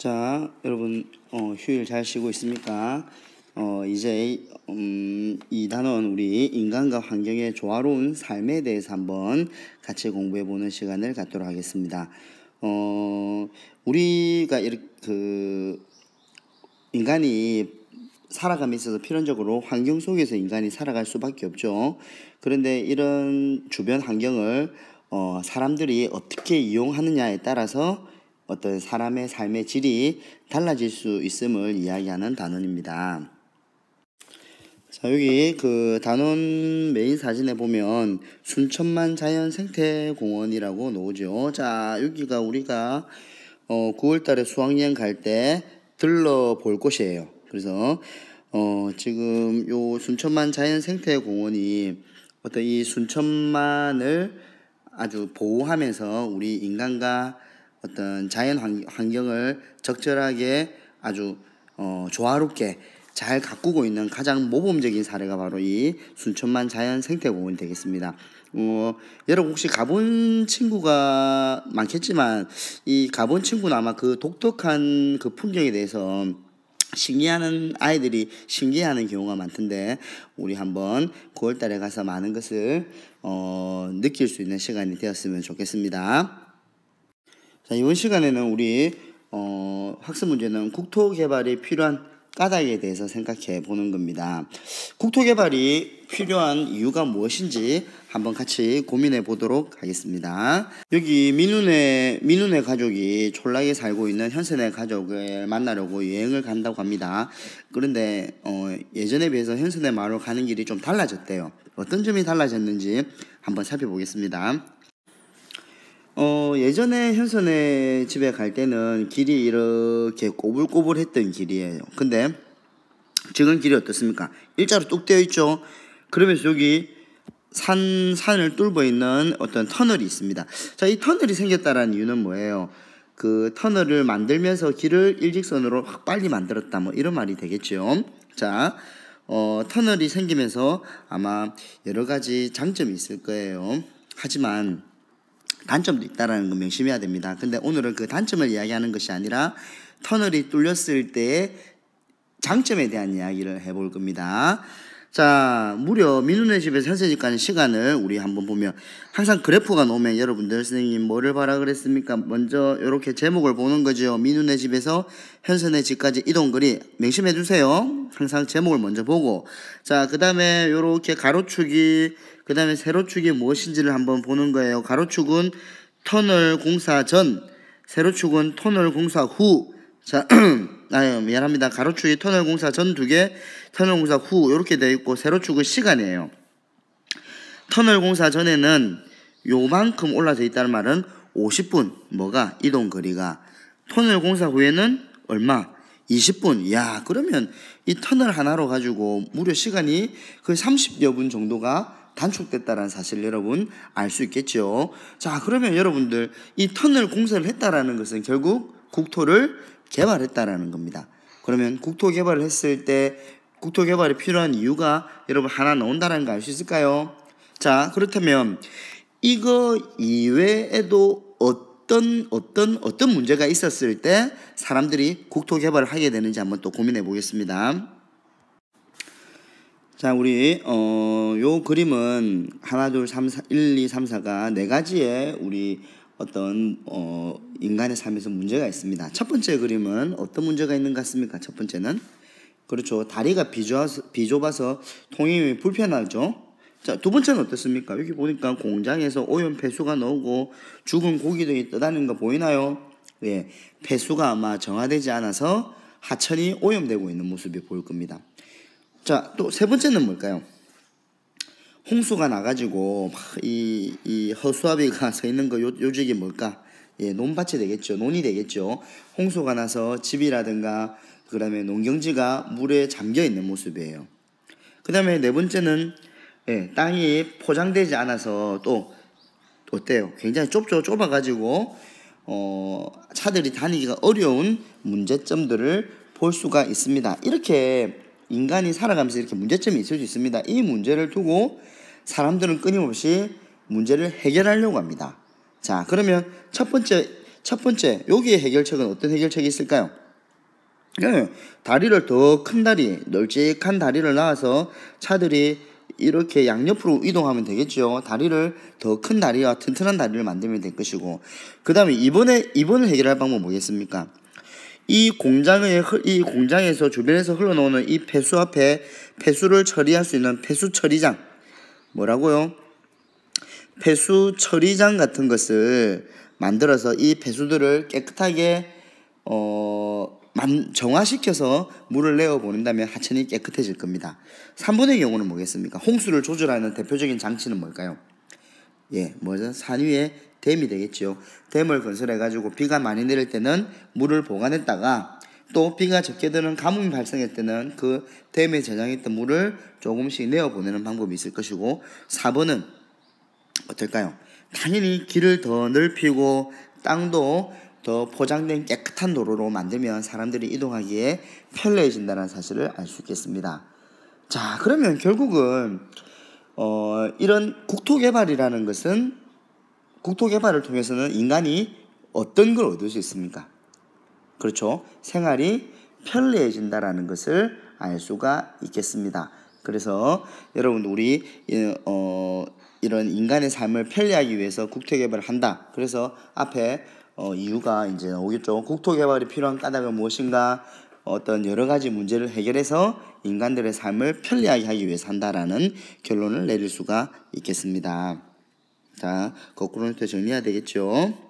자, 여러분 어, 휴일 잘 쉬고 있습니까? 어, 이제 음, 이 단원 우리 인간과 환경의 조화로운 삶에 대해서 한번 같이 공부해 보는 시간을 갖도록 하겠습니다. 어, 우리가 이렇게 그 인간이 살아감에 있어서 필연적으로 환경 속에서 인간이 살아갈 수밖에 없죠. 그런데 이런 주변 환경을 어, 사람들이 어떻게 이용하느냐에 따라서 어떤 사람의 삶의 질이 달라질 수 있음을 이야기하는 단원입니다. 자, 여기 그 단원 메인 사진에 보면 순천만 자연 생태 공원이라고 나오죠. 자, 여기가 우리가 어, 9월 달에 수학여행 갈 때 들러 볼 곳이에요. 그래서 어, 지금 요 순천만 자연 생태 공원이 어떤 이 순천만을 아주 보호하면서 우리 인간과 어떤 자연 환경을 적절하게 아주 어, 조화롭게 잘 가꾸고 있는 가장 모범적인 사례가 바로 이 순천만 자연 생태공원이 되겠습니다. 어, 여러분 혹시 가본 친구가 많겠지만 이 가본 친구는 아마 그 독특한 그 풍경에 대해서 신기하는 아이들이 신기해하는 경우가 많던데 우리 한번 9월달에 가서 많은 것을 어, 느낄 수 있는 시간이 되었으면 좋겠습니다. 자, 이번 시간에는 우리 어, 학습 문제는 국토 개발이 필요한 까닭에 대해서 생각해 보는 겁니다. 국토 개발이 필요한 이유가 무엇인지 한번 같이 고민해 보도록 하겠습니다. 여기 민훈의 민훈의 가족이 촌락에 살고 있는 현선의 가족을 만나려고 여행을 간다고 합니다. 그런데 어, 예전에 비해서 현선의 마을로 가는 길이 좀 달라졌대요. 어떤 점이 달라졌는지 한번 살펴보겠습니다. 어, 예전에 현선의 집에 갈 때는 길이 이렇게 꼬불꼬불했던 길이에요. 근데 지금 길이 어떻습니까? 일자로 뚝 되어 있죠. 그러면서 여기 산 산을 뚫고 있는 어떤 터널이 있습니다. 자, 이 터널이 생겼다라는 이유는 뭐예요? 그 터널을 만들면서 길을 일직선으로 빨리 만들었다 뭐 이런 말이 되겠죠. 자, 어, 터널이 생기면서 아마 여러 가지 장점이 있을 거예요. 하지만 단점도 있다라는 거 명심해야 됩니다. 근데 오늘은 그 단점을 이야기하는 것이 아니라 터널이 뚫렸을 때의 장점에 대한 이야기를 해볼 겁니다. 자, 무려 민훈의 집에서 현세 집 가는 시간을 우리 한번 보면 항상 그래프가 나오면 여러분들 선생님 뭐를 봐라 그랬습니까? 먼저 이렇게 제목을 보는 거죠. 민훈의 집에서 현선의 집까지 이동거리 명심해 주세요. 항상 제목을 먼저 보고 자, 그다음에 이렇게 가로축이 그다음에 세로축이 무엇인지를 한번 보는 거예요. 가로축은 터널 공사 전, 세로축은 터널 공사 후. 자, 아유, 미안합니다. 가로축이 터널 공사 전 두 개, 터널 공사 후 이렇게 되어 있고 세로축은 시간이에요. 터널 공사 전에는 요만큼 올라져 있다는 말은 50분 뭐가 이동 거리가 터널 공사 후에는 얼마? 20분. 야, 그러면 이 터널 하나로 가지고 무려 시간이 거의 30여 분 정도가 단축됐다는 사실 여러분 알 수 있겠죠. 자, 그러면 여러분들 이 터널 공사를 했다라는 것은 결국 국토를 개발했다라는 겁니다. 그러면 국토 개발을 했을 때 국토 개발이 필요한 이유가 여러분 하나 나온다는 거 알 수 있을까요? 자, 그렇다면 이거 이외에도 어떤 어떤 어떤 문제가 있었을 때 사람들이 국토 개발을 하게 되는지 한번 또 고민해 보겠습니다. 자, 우리 어, 요 그림은 하나, 둘, 삼, 사, 1, 2, 3, 4가 네 가지의 우리 어떤 어, 인간의 삶에서 문제가 있습니다. 첫 번째 그림은 어떤 문제가 있는 것 같습니까? 첫 번째는 그렇죠. 다리가 비좁아서, 비좁아서 통행이 불편하죠. 자, 두 번째는 어떻습니까? 여기 보니까 공장에서 오염 폐수가 나오고 죽은 고기 등이 떠다니는 거 보이나요? 예, 폐수가 아마 정화되지 않아서 하천이 오염되고 있는 모습이 보일 겁니다. 자, 또 세 번째는 뭘까요? 홍수가 나가지고 이, 이 허수아비가 서 있는 거 요, 요직이 뭘까? 예, 논밭이 되겠죠. 논이 되겠죠. 홍수가 나서 집이라든가 그다음에 농경지가 물에 잠겨 있는 모습이에요. 그다음에 네 번째는 예, 땅이 포장되지 않아서 또 어때요? 굉장히 좁죠. 좁아 가지고 어, 차들이 다니기가 어려운 문제점들을 볼 수가 있습니다. 이렇게 인간이 살아가면서 이렇게 문제점이 있을 수 있습니다. 이 문제를 두고 사람들은 끊임없이 문제를 해결하려고 합니다. 자, 그러면 첫 번째 첫 번째, 여기에 해결책은 어떤 해결책이 있을까요? 네, 다리를 더 큰 다리, 널찍한 다리를 낳아서 차들이 이렇게 양옆으로 이동하면 되겠죠. 다리를 더 큰 다리와 튼튼한 다리를 만들면 될 것이고, 그 다음에 이번에 이번을 해결할 방법 뭐겠습니까? 이 공장의 이 공장에서 주변에서 흘러나오는 이 폐수 앞에 폐수를 처리할 수 있는 폐수 처리장 뭐라고요? 폐수 처리장 같은 것을 만들어서 이 폐수들을 깨끗하게 어 정화시켜서 물을 내어 보낸다면 하천이 깨끗해질 겁니다. 3번의 경우는 뭐겠습니까? 홍수를 조절하는 대표적인 장치는 뭘까요? 예, 뭐죠? 산 위에 댐이 되겠죠. 댐을 건설해 가지고 비가 많이 내릴 때는 물을 보관했다가 또 비가 적게 드는 가뭄이 발생할 때는 그 댐에 저장했던 물을 조금씩 내어 보내는 방법이 있을 것이고 4번은 어떨까요? 당연히 길을 더 넓히고 땅도 더 포장된 깨끗한 도로로 만들면 사람들이 이동하기에 편리해진다는 사실을 알 수 있겠습니다. 자, 그러면 결국은 어, 이런 국토 개발이라는 것은 국토 개발을 통해서는 인간이 어떤 걸 얻을 수 있습니까? 그렇죠. 생활이 편리해진다라는 것을 알 수가 있겠습니다. 그래서 여러분 우리 어, 이런 인간의 삶을 편리하기 위해서 국토 개발을 한다. 그래서 앞에 어, 이유가 이제 나오겠죠. 국토 개발이 필요한 까닭은 무엇인가? 어떤 여러 가지 문제를 해결해서 인간들의 삶을 편리하게 하기 위해서 한다라는 결론을 내릴 수가 있겠습니다. 자, 거꾸로 정리해야 되겠죠.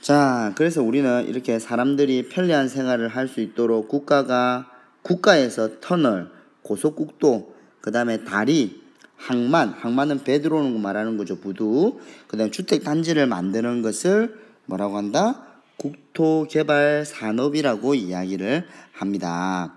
자, 그래서 우리는 이렇게 사람들이 편리한 생활을 할 수 있도록 국가가 국가에서 터널, 고속국도, 그 다음에 다리, 항만, 항만은 배 들어오는 거 말하는 거죠, 부두. 그 다음에 주택 단지를 만드는 것을 뭐라고 한다? 국토개발 산업이라고 이야기를 합니다.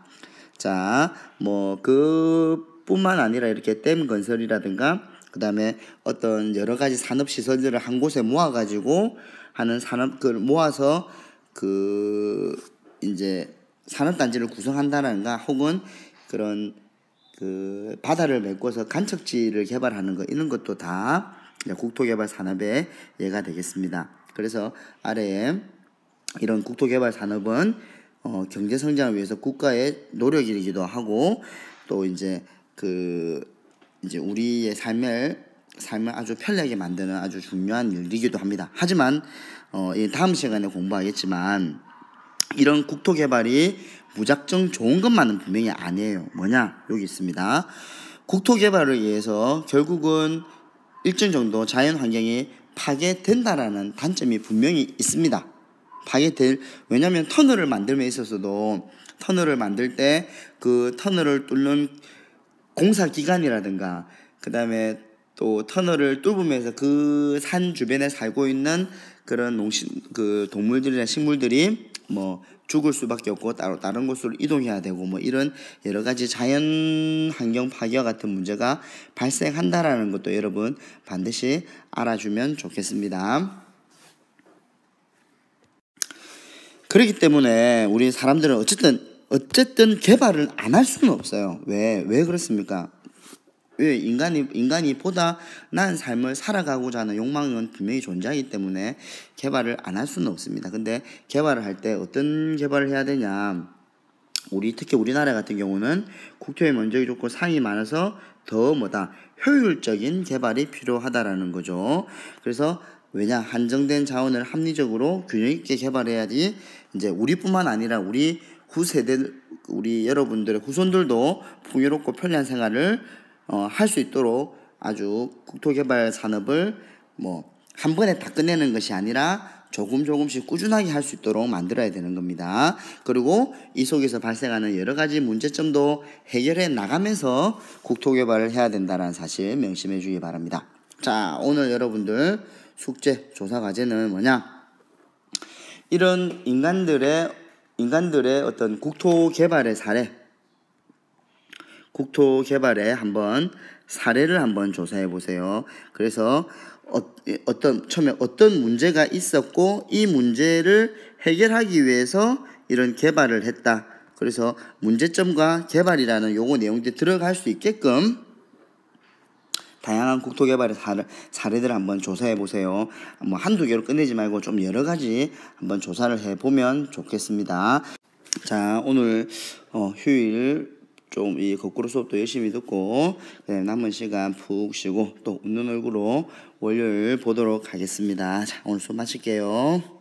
자, 뭐 그뿐만 아니라 이렇게 댐 건설이라든가 그 다음에 어떤 여러 가지 산업 시설들을 한 곳에 모아 가지고 하는 산업 그 모아서 그 이제 산업 단지를 구성한다는가 혹은 그런 그 바다를 메꿔서 간척지를 개발하는 것 이런 것도 다 국토개발 산업의 예가 되겠습니다. 그래서 아래에 이런 국토개발 산업은 어, 경제 성장을 위해서 국가의 노력이기도 하고 또 이제 그 이제 우리의 삶을 삶을 아주 편리하게 만드는 아주 중요한 일이기도 합니다. 하지만 어, 이 다음 시간에 공부하겠지만 이런 국토 개발이 무작정 좋은 것만은 분명히 아니에요. 뭐냐? 여기 있습니다. 국토 개발을 위해서 결국은 일정 정도 자연 환경이 파괴된다라는 단점이 분명히 있습니다. 파괴될 왜냐하면 터널을 만들면 있어서도 터널을 만들 때 그 터널을 뚫는 공사 기간이라든가 그 다음에 또 터널을 뚫으면서 그 산 주변에 살고 있는 그런 농식 그 동물들이나 식물들이 뭐 죽을 수밖에 없고 따로 다른 곳으로 이동해야 되고 뭐 이런 여러 가지 자연 환경 파괴와 같은 문제가 발생한다라는 것도 여러분 반드시 알아주면 좋겠습니다. 그렇기 때문에 우리 사람들은 어쨌든 어쨌든 개발을 안 할 수는 없어요. 왜? 왜 그렇습니까? 왜 인간이 인간이 보다 나은 삶을 살아가고자 하는 욕망은 분명히 존재하기 때문에 개발을 안 할 수는 없습니다. 근데 개발을 할 때 어떤 개발을 해야 되냐? 우리 특히 우리나라 같은 경우는 국토의 면적이 좋고 상이 많아서 더 뭐다 효율적인 개발이 필요하다라는 거죠. 그래서 왜냐 한정된 자원을 합리적으로 균형 있게 개발해야지 이제 우리뿐만 아니라 우리 후세대 우리 여러분들의 후손들도 풍요롭고 편리한 생활을 어, 할 수 있도록 아주 국토개발 산업을 뭐 한 번에 다 끝내는 것이 아니라 조금 조금씩 꾸준하게 할 수 있도록 만들어야 되는 겁니다. 그리고 이 속에서 발생하는 여러 가지 문제점도 해결해 나가면서 국토개발을 해야 된다는 사실 명심해 주기 바랍니다. 자, 오늘 여러분들 숙제 조사 과제는 뭐냐? 이런 인간들의 인간들의 어떤 국토 개발의 사례, 국토 개발에 한번 사례를 한번 조사해 보세요. 그래서 어, 어떤 처음에 어떤 문제가 있었고 이 문제를 해결하기 위해서 이런 개발을 했다. 그래서 문제점과 개발이라는 요거 내용들이 들어갈 수 있게끔 다양한 국토 개발의 사례, 사례들을 한번 조사해 보세요. 뭐 한두 개로 끝내지 말고 좀 여러 가지 한번 조사를 해 보면 좋겠습니다. 자, 오늘 어, 휴일 좀 이 거꾸로 수업도 열심히 듣고 남은 시간 푹 쉬고 또 웃는 얼굴로 월요일 보도록 하겠습니다. 자, 오늘 수업 마칠게요.